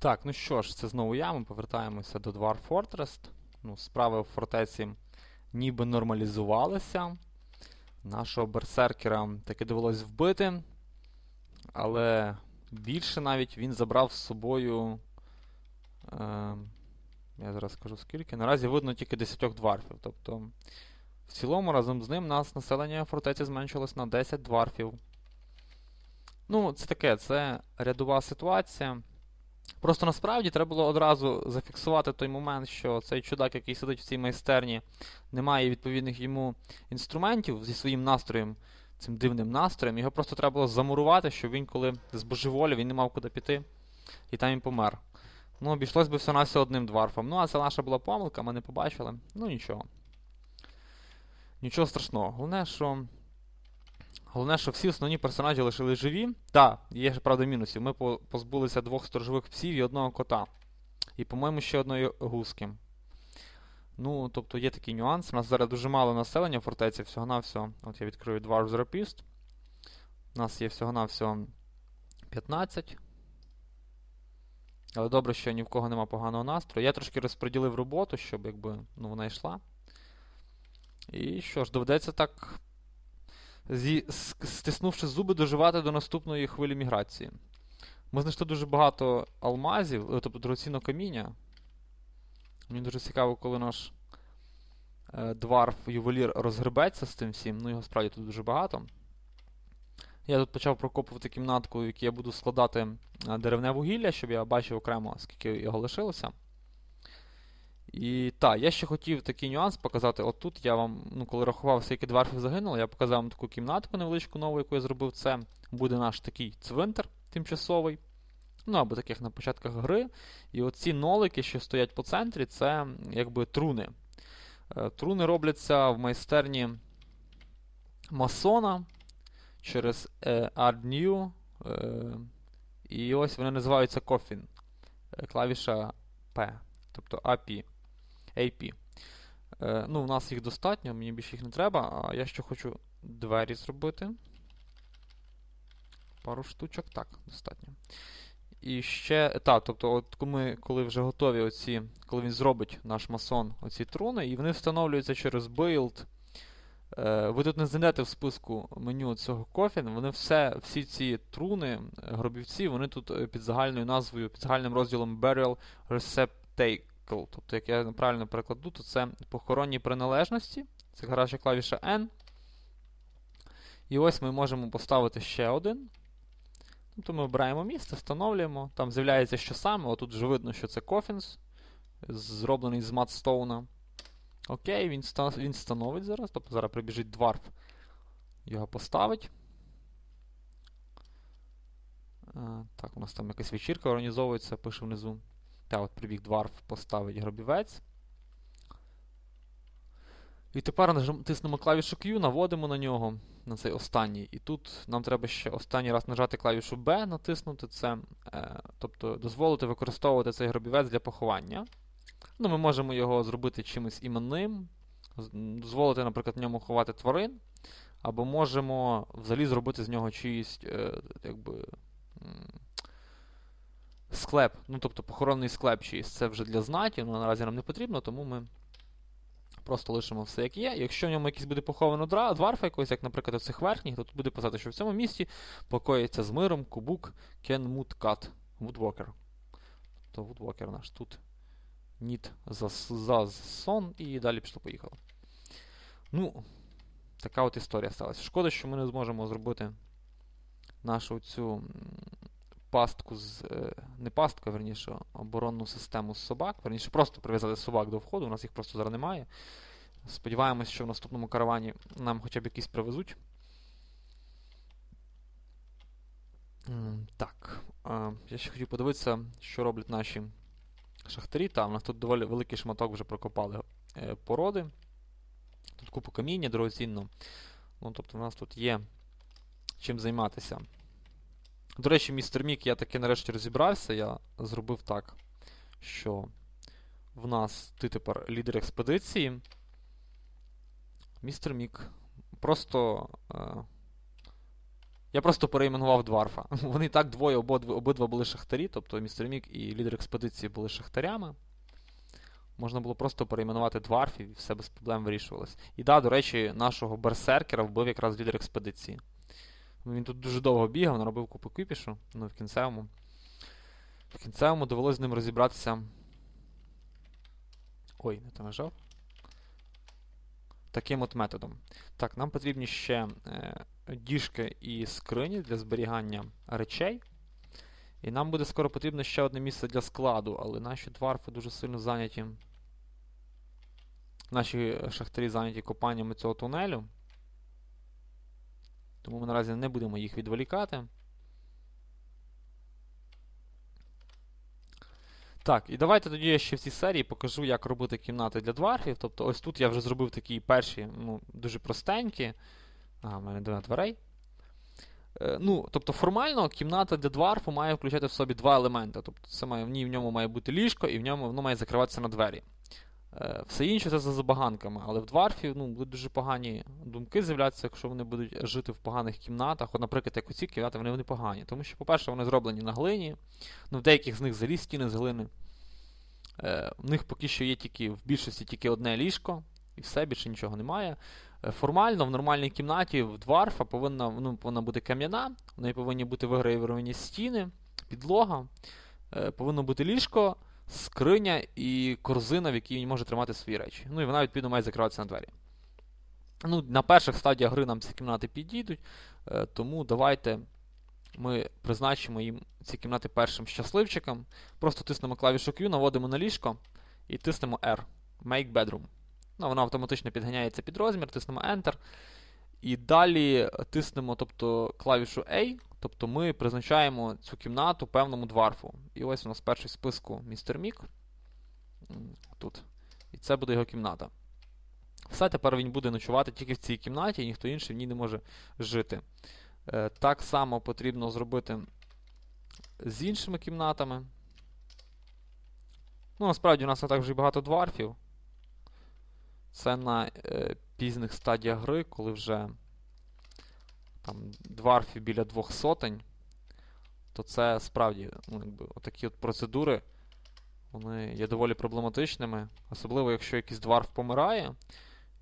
Так, ну що ж, це знову я. Ми повертаємося до Dwarf Fortress. Ну, Справи в фортеці ніби нормалізувалися. Нашого берсеркера таки довелось вбити. Але більше навіть він забрав з собою. Е, я зараз скажу скільки. Наразі видно тільки 10 дварфів. Тобто, в цілому, разом з ним нас населення фортеці зменшилось на 10 дварфів. Ну, це таке, це рядова ситуація. Просто насправді треба було одразу зафіксувати той момент, що цей чудак, який сидить в цій майстерні, не має відповідних йому інструментів зі своїм настроєм, цим дивним настроєм. Його просто треба було замурувати, щоб він, коли збожеволів, він не мав куди піти, і там він помер. Ну, обійшлось би все на все одним дварфом. Ну, а це наша була помилка, ми не побачили. Ну нічого. Нічого страшного. Головне, що. Головне, що всі основні персонажі лишили живі. Так, є ж правда мінусів. Ми позбулися двох сторожових псів і одного кота. І, по-моєму, ще одної гуски. Ну, тобто є такий нюанс. У нас зараз дуже мало населення в фортеці, всього-навсього. От я відкрию Dwarves Rapist. У нас є всього-навсього 15. Але добре, що ні в кого нема поганого настрою. Я трошки розподілив роботу, щоб якби, ну, вона йшла. І що ж, доведеться так зі, стиснувши зуби, доживати до наступної хвилі міграції. Ми знайшли дуже багато алмазів, е, тобто дорогоцінного каміння. Мені дуже цікаво, коли наш е, дварф-ювелір розгребеться з тим всім. Ну, його справді тут дуже багато. Я тут почав прокопувати кімнатку, в якій я буду складати е, деревне вугілля, щоб я бачив окремо, скільки його лишилося. І так, я ще хотів такий нюанс показати. От тут я вам, ну, коли рахував, скільки дварфів загинуло, я показав вам таку кімнатку невеличку нову, яку я зробив. Це буде наш такий цвинтар тимчасовий. Ну, або таких на початках гри. І оці нолики, що стоять по центрі, це якби труни. Е, труни робляться в майстерні масона через е, New. Е, і ось вони називаються Coffin. Клавіша P, тобто API. AP. Е, ну, У нас їх достатньо, мені більше їх не треба. А я ще хочу двері зробити. Пару штучок. Так, достатньо. І ще. Так, тобто, от ми, коли вже готові, оці, коли він зробить наш масон оці труни, і вони встановлюються через build. Е, ви тут не знайдете в списку меню цього кофін. Вони все, всі ці труни, гробівці, вони тут е, під загальною назвою, під загальним розділом Burial Receptacle article, тобто, як я правильно перекладу, то це похоронні приналежності. Це гаряча клавіша N. І ось ми можемо поставити ще один. Тобто ми обираємо місце, встановлюємо. Там з'являється, що саме. Отут вже видно, що це Coffins, зроблений з матстоуна. Окей, він він встановить зараз. Тобто зараз прибіжить дварф, його поставить. А, так, у нас там якась вечірка організовується, пише внизу. Та от прибіг дварф поставить гробівець. І тепер натиснемо клавішу Q, наводимо на нього, на цей останній. І тут нам треба ще останній раз нажати клавішу B, натиснути це, е, тобто дозволити використовувати цей гробівець для поховання. Ну, Ми можемо його зробити чимось іменним, дозволити, наприклад, в ньому ховати тварин, або можемо взагалі зробити з нього чиїсь, е, якби склеп, ну тобто похоронний склеп чиїсь, це вже для знаті, але наразі нам не потрібно, тому ми просто лишимо все як є. Якщо в ньому якийсь буде поховано дварфа якось, як, наприклад, у цих верхніх, то тут буде писати, що в цьому місці покоїться з миром кубук Кенмуткат Вудвокер. Тобто Вудвокер наш тут. Ніт за, за сон і далі пішло-поїхало. Ну, така от історія сталася. Шкода, що ми не зможемо зробити нашу цю пастку з. Е, не пастку, верніше, оборонну систему з собак. Верніше, просто прив'язати собак до входу, у нас їх просто зараз немає. Сподіваємось, що в наступному каравані нам хоча б якісь привезуть. Так. Я ще хотів подивитися, що роблять наші шахтарі. Та, у нас тут доволі великий шматок вже прокопали е, породи. Тут купу каміння дорогоцінно. Ну, Тобто, у нас тут є чим займатися. До речі, містер Мік, я таки нарешті розібрався. Я зробив так, що в нас ти тепер лідер експедиції. Містер Мік просто е, Я просто перейменував дварфа. Вони і так двоє обидва, обидва були шахтарі, тобто містер Мік і лідер експедиції були шахтарями. Можна було просто перейменувати дварфів і все без проблем вирішувалось. І да, до речі, нашого берсеркера вбив якраз лідер експедиції. Він тут дуже довго бігав, наробив купу кипішу, ну в кінцевому. В кінцевому довелося з ним розібратися. Ой, не то нажав. Таким от методом. Так, нам потрібні ще е, діжки і скрині для зберігання речей. І нам буде скоро потрібно ще одне місце для складу, але наші дварфи дуже сильно зайняті. Наші шахтарі зайняті копаннями цього тунелю. Тому ми наразі не будемо їх відволікати. Так, і давайте тоді я ще в цій серії покажу, як робити кімнати для дварфів. Тобто ось тут я вже зробив такі перші, ну, дуже простенькі. Ага, в мене до дверей. Е, ну, Тобто формально кімната для дварфу має включати в собі два елементи. Тобто це має, в ній в ньому має бути ліжко і в ньому воно має закриватися на двері. Е, все інше це за забаганками, але в дварфів ну, будуть дуже погані думки з'являтися, якщо вони будуть жити в поганих кімнатах. От, наприклад, як оці кімнати, вони, вони погані. Тому що, по-перше, вони зроблені на глині, ну, в деяких з них взагалі стіни з глини. Е, В них поки що є тільки в більшості тільки одне ліжко, і все, більше нічого немає. Е, формально, в нормальній кімнаті в дварфа повинна ну, повинна бути кам'яна, в неї повинні бути вигравіровані стіни, підлога, е, повинно бути ліжко скриня і корзина, в якій він може тримати свої речі. Ну і вона, відповідно, має закриватися на двері. Ну, На перших стадіях гри нам ці кімнати підійдуть, е, тому давайте ми призначимо їм ці кімнати першим щасливчиком. Просто тиснемо клавішу Q, наводимо на ліжко і тиснемо R. Make Bedroom. Ну, Вона автоматично підганяється під розмір, тиснемо Enter. І далі тиснемо тобто, клавішу A, тобто ми призначаємо цю кімнату певному дварфу. І ось у нас перший в списку містер Мік. Тут. І це буде його кімната. Все, тепер він буде ночувати тільки в цій кімнаті, і ніхто інший в ній не може жити. Е, так само потрібно зробити з іншими кімнатами. Ну, насправді, у нас не так вже багато дварфів. Це на е, пізних стадіях гри, коли вже там дварфів біля двох сотень, то це справді ну, якби, отакі от процедури вони є доволі проблематичними. Особливо, якщо якийсь дварф помирає,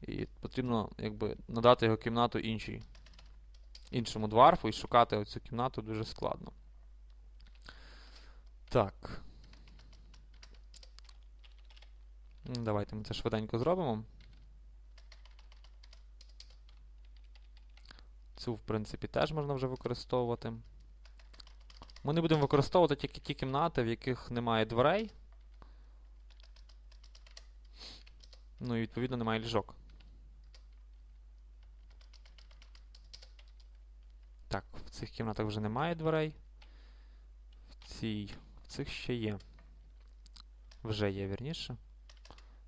і потрібно якби, надати його кімнату іншій, іншому дварфу і шукати оцю кімнату дуже складно. Так. Давайте ми це швиденько зробимо. Цю, в принципі, теж можна вже використовувати. Ми не будемо використовувати тільки ті кімнати, в яких немає дверей. Ну і відповідно немає ліжок. Так, в цих кімнатах вже немає дверей. В цій. В цих ще є. Вже є, вірніше.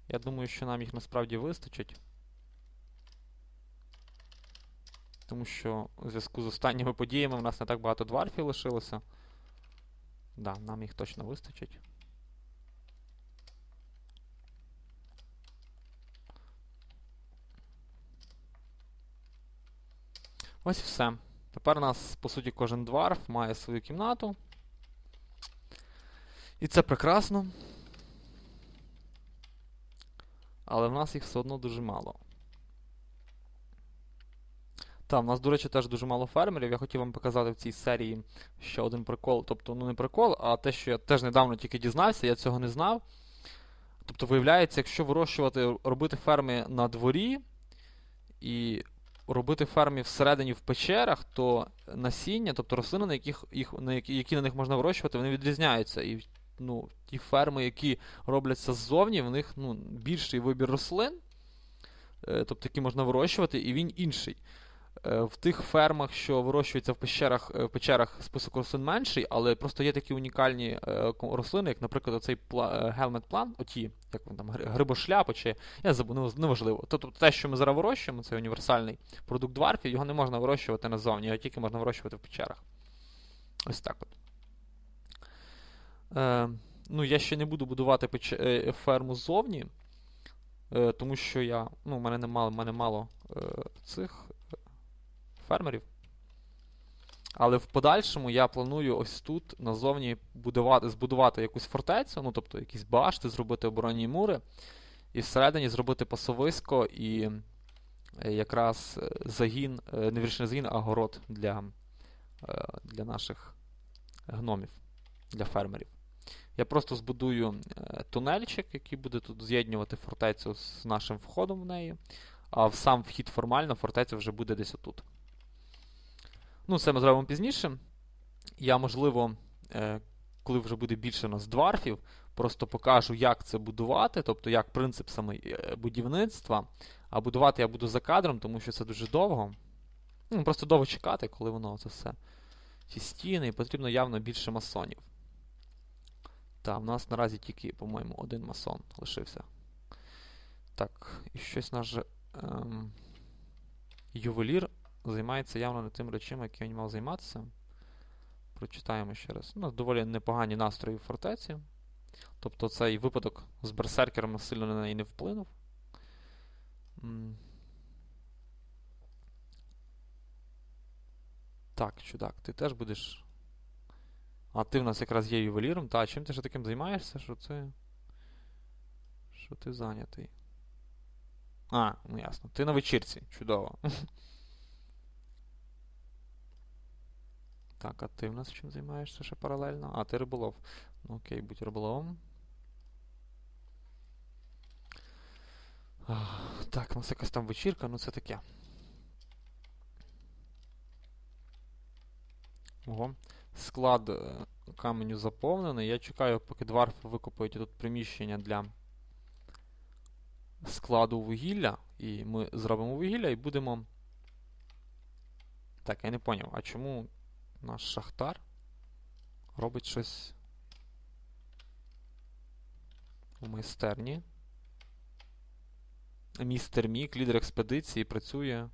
Я думаю, що нам їх насправді вистачить. Тому що у зв'язку з останніми подіями в нас не так багато дварфів лишилося. Да, нам їх точно вистачить. Ось і все. Тепер у нас, по суті, кожен дварф має свою кімнату. І це прекрасно. Але в нас їх все одно дуже мало. Так, в нас, до речі, теж дуже мало фермерів. Я хотів вам показати в цій серії ще один прикол. Тобто, ну не прикол, а те, що я теж недавно тільки дізнався, я цього не знав. Тобто, виявляється, якщо вирощувати, робити ферми на дворі і робити ферми всередині в печерах, то насіння, тобто рослини, на яких їх, на які, які на них можна вирощувати, вони відрізняються. І ну, ті ферми, які робляться ззовні, в них ну, більший вибір рослин, е, тобто які можна вирощувати, і він інший. Е, в тих фермах, що вирощуються в печерах, е, в печерах список рослин менший, але просто є такі унікальні е, рослини, як, наприклад, оцей Helmet Plant, оті, як вони там, грибошляпи, чи я забув, неважливо. Тобто те, що ми зараз вирощуємо, це універсальний продукт дварфів, його не можна вирощувати назовні, його тільки можна вирощувати в печерах. Ось так от. Е, Ну, я ще не буду будувати печ... ферму ззовні, е, тому що я, ну, в мене не мало, в мене мало е, цих фермерів. Але в подальшому я планую ось тут назовні будувати, збудувати якусь фортецю, ну тобто якісь башти, зробити оборонні мури, і всередині зробити пасовисько і е, якраз е, загін, е, не віршний загін, а город для, для наших гномів, для фермерів. Я просто збудую тунельчик, який буде тут з'єднувати фортецю з нашим входом в неї, а сам вхід формально фортеця вже буде десь отут. Ну, це ми зробимо пізніше. Я, можливо, е, коли вже буде більше у нас дварфів, просто покажу, як це будувати, тобто як принцип саме е, будівництва. А будувати я буду за кадром, тому що це дуже довго. Ну, Просто довго чекати, коли воно це все. Ці стіни, і потрібно явно більше масонів. Так, в нас наразі тільки, по-моєму, один масон лишився. Так, і щось наш ем, ювелір займається явно не тим речами, які він мав займатися. Прочитаємо ще раз. У нас доволі непогані настрої в фортеці. Тобто цей випадок з берсеркером сильно на неї не вплинув. Так, чудак, ти теж будеш. А ти в нас якраз є ювеліром. Та, чим ти ж таким займаєшся? Що це. Що ти зайнятий? А, ну ясно. Ти на вечірці. Чудово. Так, а ти в нас чим займаєшся ще паралельно? А, ти риболов. Ну окей, будь риболовом. Так, у нас якась там вечірка, ну це таке. Ого. Склад е, каменю заповнений. Я чекаю, поки дварф викопають тут приміщення для складу вугілля. І ми зробимо вугілля і будемо. Так, я не поняв, а чому наш шахтар робить щось у майстерні. Містер Мік, лідер експедиції, працює.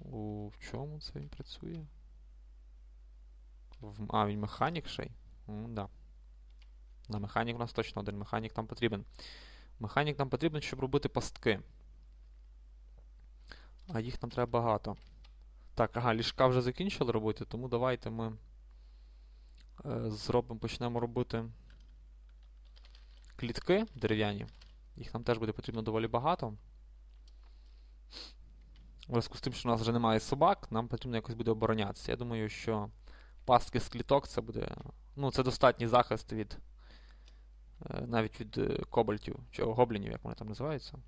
У в чому це він працює? В, А, він механік ще й? да. На механік у нас точно один механік там потрібен. Механік нам потрібен, щоб робити пастки. А їх нам треба багато. Так, ага, ліжка вже закінчили робити, тому давайте ми е, зробимо, почнемо робити клітки дерев'яні. Їх нам теж буде потрібно доволі багато. У зв'язку з тим, що у нас вже немає собак, нам потрібно якось буде оборонятися. Я думаю, що пастки з кліток це буде. Ну, це достатній захист від. Е, навіть від е, кобальтів, чи гоблінів, як вони там називаються.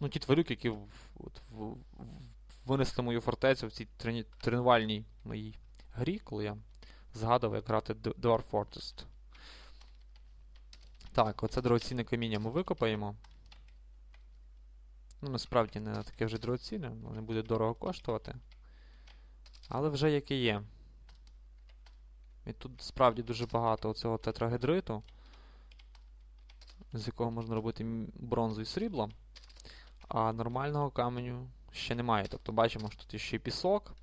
Ну, ті тварюки, які в, от, в, в, винесли мою фортецю в цій трені... тренувальній моїй грі, коли я згадував, як грати Dwarf Fortress. Так, оце дорогоцінне каміння ми викопаємо. Ну, насправді не таке вже дорогоцінне, воно буде дорого коштувати. Але вже яке є. І тут справді дуже багато оцього тетрагедриту, з якого можна робити бронзу і срібло. А нормального каменю ще немає. Тобто бачимо, що тут ще пісок.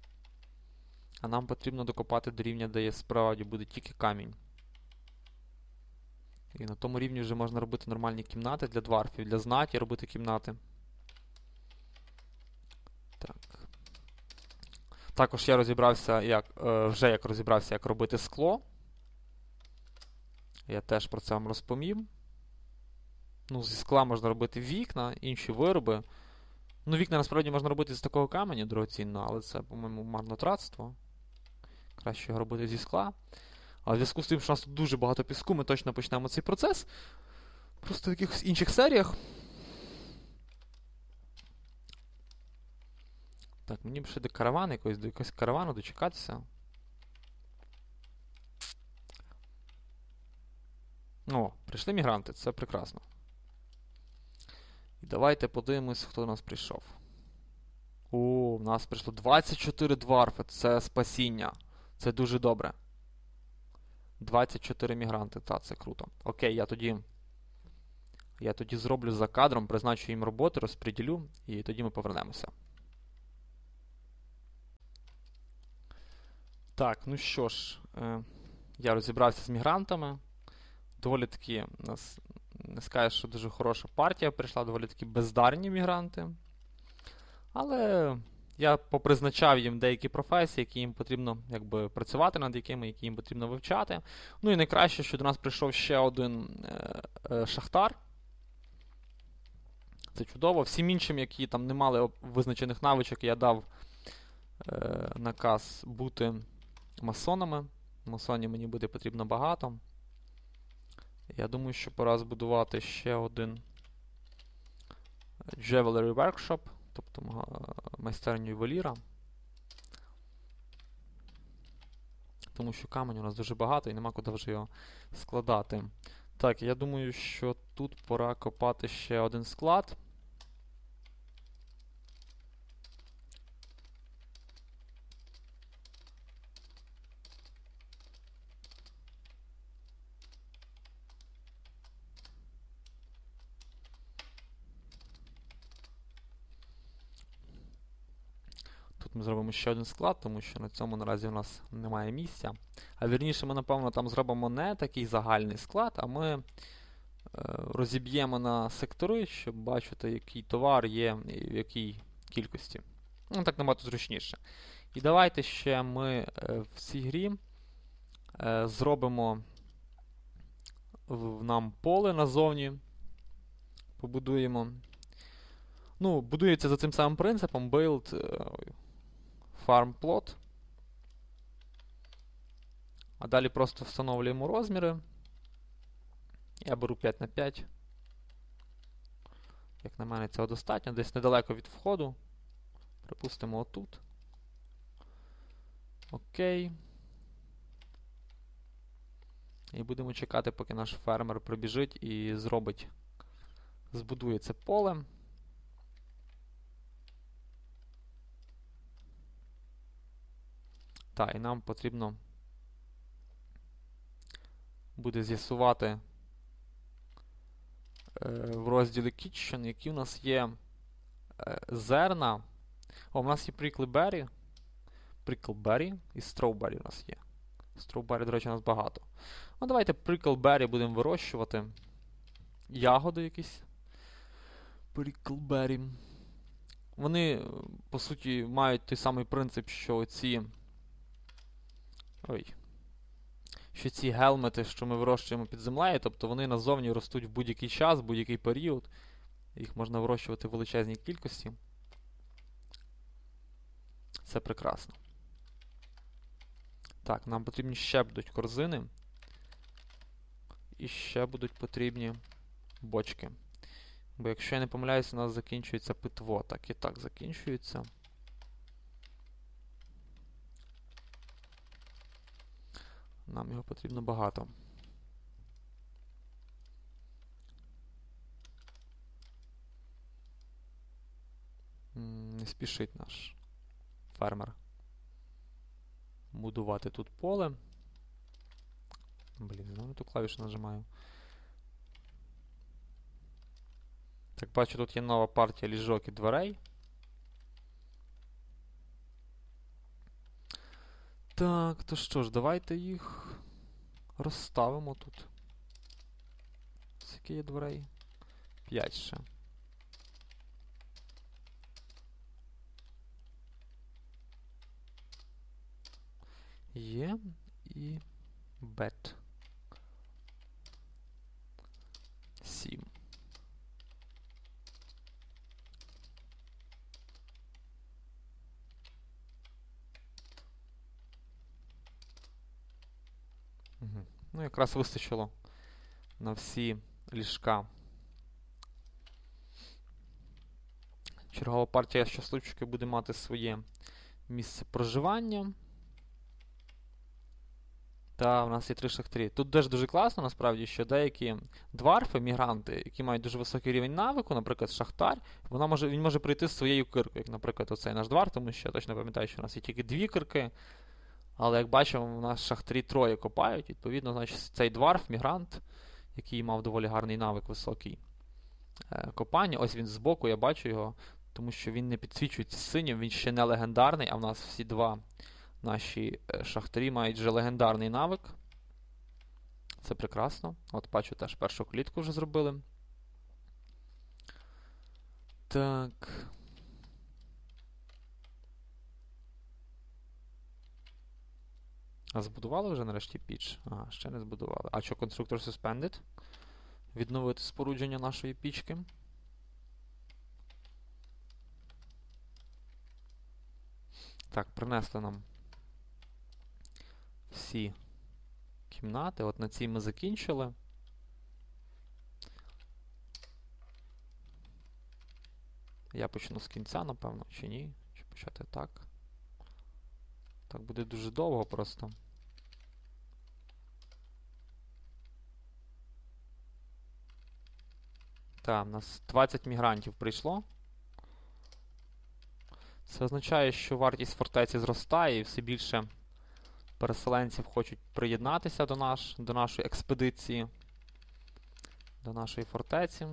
А нам потрібно докопати до рівня, де є справді буде тільки камінь. І на тому рівні вже можна робити нормальні кімнати для дварфів, для знаті робити кімнати. Так. Також я розібрався, як, е, вже як розібрався, як робити скло. Я теж про це вам розповім. Ну, Зі скла можна робити вікна, інші вироби. Ну, вікна насправді можна робити з такого каменю дорогоцінного, але це, по-моєму, марнотратство. Краще його робити зі скла. А в зв'язку з тим, що у нас тут дуже багато піску, ми точно почнемо цей процес. Просто в якихось інших серіях. Так, мені б ще до каравану якогось, до якогось каравану дочекатися. О, прийшли мігранти, це прекрасно. І давайте подивимось, хто нас прийшов. О, в нас прийшло 24 дварфи. Це спасіння. Це дуже добре. 24 мігранти. Та, це круто. Окей, я тоді. Я тоді зроблю за кадром, призначу їм роботи, розподілю, і тоді ми повернемося. Так, ну що ж, е, я розібрався з мігрантами. Доволі таки у нас не скажеш, що дуже хороша партія прийшла, доволі таки бездарні мігранти. Але Я попризначав їм деякі професії, які їм потрібно якби, працювати над якими, які їм потрібно вивчати. Ну і найкраще, що до нас прийшов ще один е, е, шахтар. Це чудово. Всім іншим, які там не мали визначених навичок, я дав е, наказ бути масонами. Масонів мені буде потрібно багато. Я думаю, що пора збудувати ще один Jewelry Workshop, тобто майстерню ювеліра. Тому що камень у нас дуже багато і нема куди вже його складати. Так, я думаю, що тут пора копати ще один склад. ми зробимо ще один склад, тому що на цьому наразі у нас немає місця. А вірніше, ми, напевно, там зробимо не такий загальний склад, а ми е, розіб'ємо на сектори, щоб бачити, який товар є і в якій кількості. Ну, так набагато зручніше. І давайте ще ми е, в цій грі е, зробимо в нам поле назовні. Побудуємо. Ну, будується за цим самим принципом build farm plot. А далі просто встановлюємо розміри. Я беру 5 на 5. Як на мене, цього достатньо. Десь недалеко від входу. Припустимо отут. Окей. І будемо чекати, поки наш фермер прибіжить і зробить, збудує це поле. Так, і нам потрібно буде з'ясувати е, в розділі Kitchen, які у нас є е, зерна. О, у нас є Prickleberry. Prickleberry і Strawberry у нас є. Strawberry, до речі, у нас багато. Ну, давайте Prickleberry будемо вирощувати. Ягоди якісь. Prickleberry. Вони, по суті, мають той самий принцип, що ці Ой. Що ці гелмети, що ми вирощуємо під землею, тобто вони назовні ростуть в будь-який час, будь-який період. Їх можна вирощувати в величезній кількості. Це прекрасно. Так, нам потрібні ще будуть корзини. І ще будуть потрібні бочки. Бо якщо я не помиляюся, у нас закінчується питво. Так і так закінчується. Нам його потрібно багато. Не спішить наш фермер будувати тут поле. Блін, знову ту клавішу нажимаю. Так, бачу, тут є нова партія ліжок і дверей. Так, то що ж, давайте їх розставимо тут. Скільки є дверей? П'ять ще. Є і бет. Ну, якраз вистачило на всі ліжка. Чергова партія щасливчики буде мати своє місце проживання. Та у нас є три шахтарі. Тут теж дуже класно, насправді, що деякі дварфи, мігранти, які мають дуже високий рівень навику, наприклад, шахтар, вона може, він може прийти з своєю киркою, як, наприклад, оцей наш двар, тому що я точно пам'ятаю, що у нас є тільки дві кирки. Але як бачимо, у нас шахтарі троє копають. Відповідно, значить, цей дварф, мігрант, який мав доволі гарний навик високий е, копання. Ось він збоку, я бачу його, тому що він не підсвічується синім, він ще не легендарний, а в нас всі два наші е, шахтарі мають вже легендарний навик. Це прекрасно. От бачу, теж першу клітку вже зробили. Так. А збудували вже нарешті піч? Ага, ще не збудували. А що конструктор suspended? Відновити спорудження нашої пічки. Так, принесли нам всі кімнати. От на цій ми закінчили. Я почну з кінця, напевно, чи ні? Чи почати так? Так буде дуже довго просто. Так, у нас 20 мігрантів прийшло. Це означає, що вартість фортеці зростає і все більше переселенців хочуть приєднатися до, наш, до нашої експедиції, до нашої фортеці.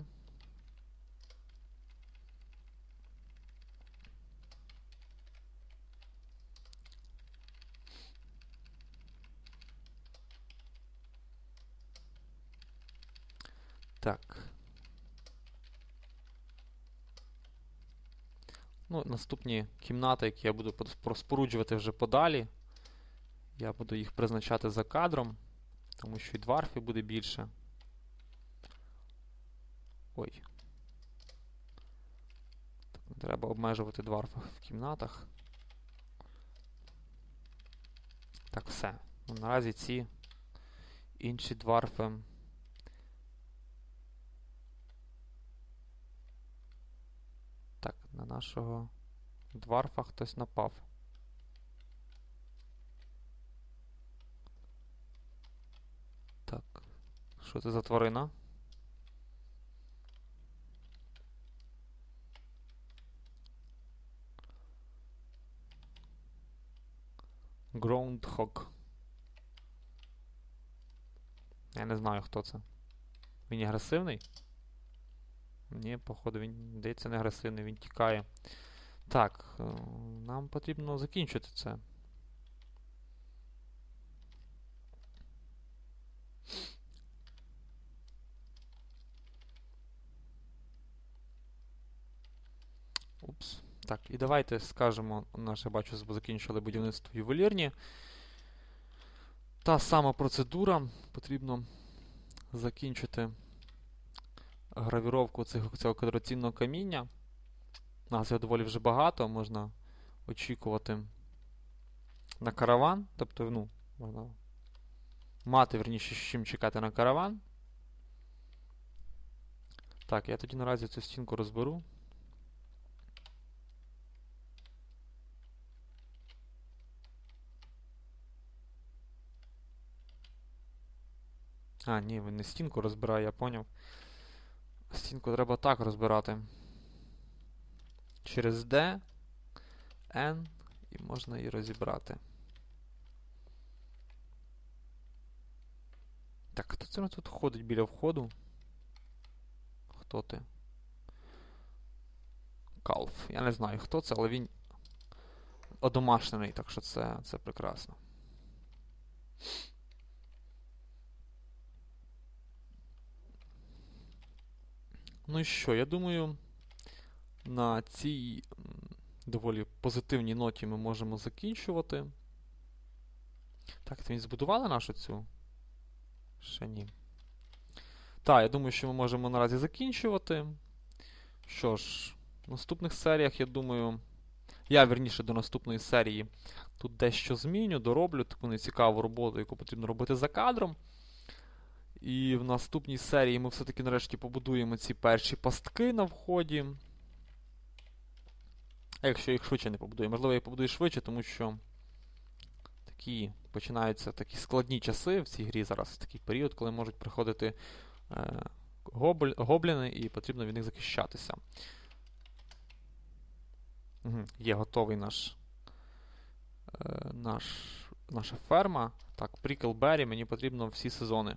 Так. Ну, Наступні кімнати, які я буду розпоруджувати вже подалі. Я буду їх призначати за кадром, тому що і дварфів буде більше. Ой. Так, треба обмежувати дварфи в кімнатах. Так, все. Ну, Наразі ці інші дварфи. Так, на нашого дварфа хтось напав. Так. Що це за тварина? Groundhog. Я не знаю, хто це. Він агресивний? Ні, походу, він здається не агресивний, він тікає. Так, е, нам потрібно закінчити це. Упс. Так, і давайте скажемо, наше бачу, закінчили будівництво ювелірні. Та сама процедура. Потрібно закінчити гравіровку цього, цього квадратційного каміння. Нас його доволі вже багато, можна очікувати на караван. Тобто, ну, можна мати, верніше, з чим чекати на караван. Так, я тоді наразі цю стінку розберу. А, ні, він не стінку розбирає, я поняв. Стінку треба так розбирати. Через D, N і можна її розібрати. Так, хто це тут ходить біля входу? Хто ти? Калф. Я не знаю, хто це, але він одомашнений, так що це, це прекрасно. Ну і що, я думаю, на цій доволі позитивній ноті ми можемо закінчувати. Так, це він збудували нашу цю? Ще ні. Так, я думаю, що ми можемо наразі закінчувати. Що ж, в наступних серіях, я думаю, я верніше до наступної серії тут дещо зміню, дороблю таку нецікаву роботу, яку потрібно робити за кадром. І в наступній серії ми все-таки нарешті побудуємо ці перші пастки на вході. А якщо їх швидше не побудую, можливо, я побудую швидше, тому що такі починаються такі складні часи в цій грі зараз такий період, коли можуть приходити е, гобліни і потрібно від них захищатися. Угу, Є готовий наш, е, наш, наша ферма. Так, Пріклбері, мені потрібно всі сезони.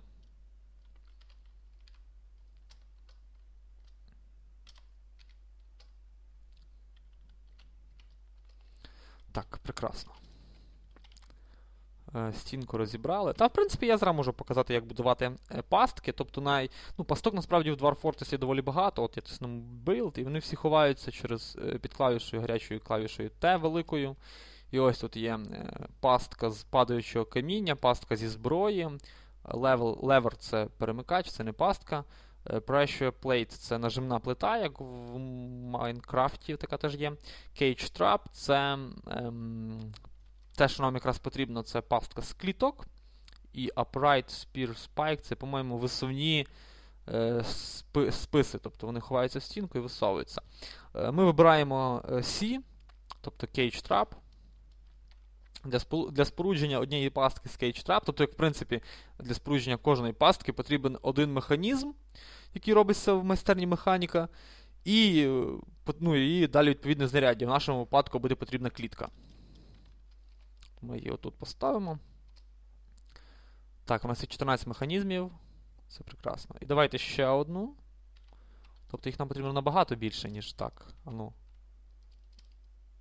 Так, прекрасно. Е, стінку розібрали. Та, в принципі, я зараз можу показати, як будувати е, пастки. Тобто, най... ну, пасток насправді в Dwarf доволі багато. От я тиснув build, і вони всі ховаються через е, під клавішою гарячою клавішою T великою. І ось тут є пастка з падаючого каміння, пастка зі зброї. Level, Lever це перемикач, це не пастка. Е, Pressure Plate це нажимна плита, як в Майнкрафті така теж є. Cage Trap це ем, те, що нам якраз потрібно, це пастка з кліток. І Upright Spear Spike це, по-моєму, висувні е, спи, списи. Тобто вони ховаються в стінку і висовуються. Е, ми вибираємо е, C, тобто Cage Trap. Для для спорудження однієї пастки Cage Trap, тобто, як в принципі, для спорудження кожної пастки потрібен один механізм, який робиться в майстерні механіка, і, ну, і далі відповідне знаряддя. В нашому випадку буде потрібна клітка. Ми її отут поставимо. Так, у нас є 14 механізмів. Це прекрасно. І давайте ще одну. Тобто їх нам потрібно набагато більше, ніж так. Ану.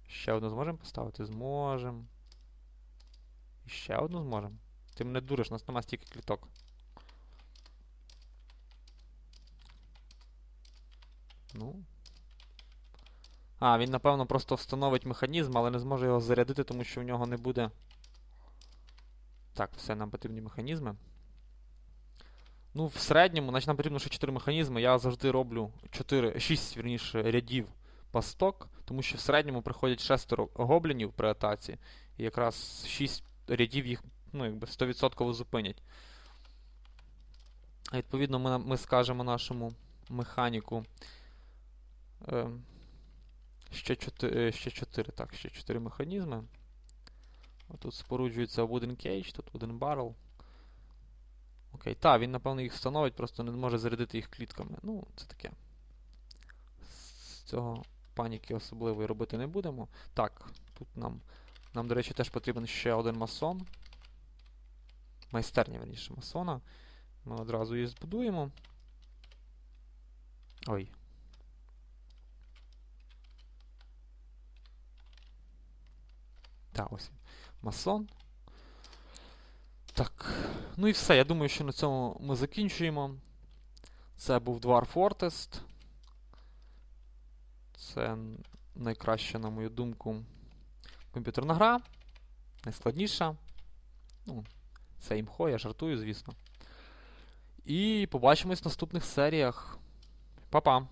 Ще одну зможемо поставити? Зможемо. І ще одну зможемо. Ти мене дуриш, у нас нема стільки кліток. Ну. А, він, напевно, просто встановить механізм, але не зможе його зарядити, тому що в нього не буде. Так, все, нам потрібні механізми. Ну, в середньому, значить, нам потрібно ще 4 механізми. Я завжди роблю 4, 6, вірніше, рядів пасток, тому що в середньому приходять шестеро гоблінів при атаці, і якраз 6 рядів їх ну, якби 100% зупинять. Відповідно, ми, ми скажемо нашому механіку. Е, ще 4, ще 4, так, ще 4 механізми. Тут споруджується wooden cage, тут wooden barrel. Окей, так, він, напевно, їх встановить, просто не зможе зарядити їх клітками. Ну, це таке. З цього паніки особливої робити не будемо. Так, тут нам, нам, до речі, теж потрібен ще один масон. Майстерня, верніше, масона. Ми одразу її збудуємо. Ой. Так, ось. Масон. Так. Ну і все. Я думаю, що на цьому ми закінчуємо. Це був Dwarf Fortress. Це найкраща, на мою думку, комп'ютерна гра. Найскладніша. Ну, це імхо, я жартую, звісно. І побачимось в наступних серіях. Па-па!